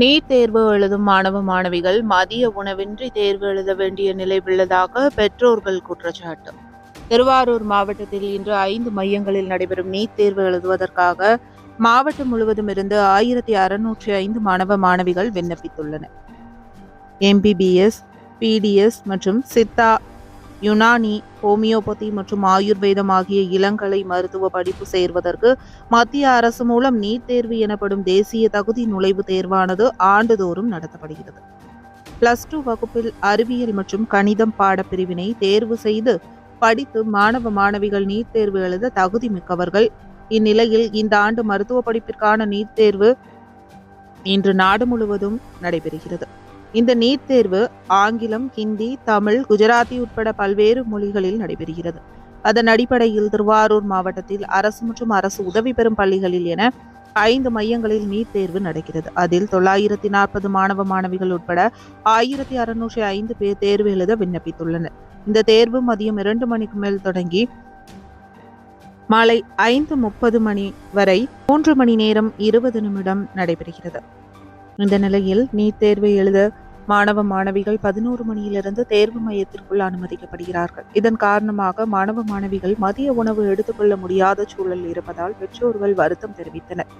NEET தேர்வு எழுதும் மாணவ மாணவிகள் மதிய உணவின்றி தேர்வு எழுத வேண்டிய நிலை உள்ளதாக பெற்றோர்கள் குற்றச்சாட்டு. திருவாரூர் மாவட்டத்தில் இன்று ஐந்து மையங்களில் நடைபெறும் நீட் தேர்வு எழுதுவதற்காக மாவட்டம் முழுவதும் இருந்து ஆயிரத்தி அறுநூற்றி ஐந்து மாணவ மாணவிகள் விண்ணப்பித்துள்ளனர். எம்பிபிஎஸ் பிடிஎஸ் மற்றும் சித்தா யுனானி ஹோமியோபதி மற்றும் ஆயுர்வேதம் ஆகிய இளங்கலை மருத்துவ படிப்பு சேர்வதற்கு மத்திய அரசு மூலம் நீட் தேர்வு எனப்படும் தேசிய தகுதி நுழைவுத் தேர்வானது ஆண்டுதோறும் நடத்தப்படுகிறது. பிளஸ் டூ வகுப்பில் அறிவியல் மற்றும் கணிதம் பாடப்பிரிவினை தேர்வு செய்து படித்து மாணவ மாணவிகள் நீட் தேர்வு எழுத தகுதி மிக்கவர்கள். இந்நிலையில் இந்த ஆண்டு மருத்துவ படிப்பிற்கான நீட் தேர்வு இன்று நாடு முழுவதும் நடைபெறுகிறது. இந்த நீட் தேர்வு ஆங்கிலம் ஹிந்தி தமிழ் குஜராத்தி உட்பட பல்வேறு மொழிகளில் நடைபெறுகிறது. அதன் அடிப்படையில் திருவாரூர் மாவட்டத்தில் அரசு மற்றும் அரசு உதவி பெறும் பள்ளிகளில் என ஐந்து மையங்களில் நீட் தேர்வு நடக்கிறது. அதில் தொள்ளாயிரத்தி நாற்பது மாணவ மாணவிகள் உட்பட ஆயிரத்தி அறுநூற்றி ஐந்து பேர் தேர்வு எழுத விண்ணப்பித்துள்ளனர். இந்த தேர்வு மதியம் இரண்டு மணிக்கு மேல் தொடங்கி மாலை ஐந்து முப்பது மணி வரை மூன்று மணி நேரம் இருபது நிமிடம் நடைபெறுகிறது. இந்த நிலையில் நீட் தேர்வை எழுத மாணவ மாணவிகள் பதினோரு மணியிலிருந்து தேர்வு மையத்திற்குள் அனுமதிக்கப்படுகிறார்கள். இதன் காரணமாக மாணவ மாணவிகள் மதிய உணவு எடுத்துக்கொள்ள முடியாத சூழல் இருப்பதால் பெற்றோர்கள் வருத்தம் தெரிவித்தனர்.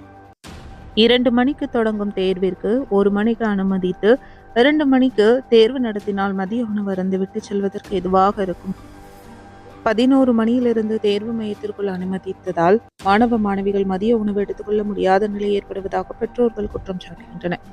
இரண்டு மணிக்கு தொடங்கும் தேர்விற்கு ஒரு மணிக்கு அனுமதித்து இரண்டு மணிக்கு தேர்வு நடத்தினால் மதிய உணவு அருந்து விட்டு செல்வதற்கு எதுவாக இருக்கும்? பதினோரு மணியிலிருந்து தேர்வு மையத்திற்குள் அனுமதித்ததால் மாணவ மாணவிகள் மதிய உணவு எடுத்துக்கொள்ள முடியாத நிலை ஏற்படுவதாக பெற்றோர்கள் குற்றம் சாட்டுகின்றனர்.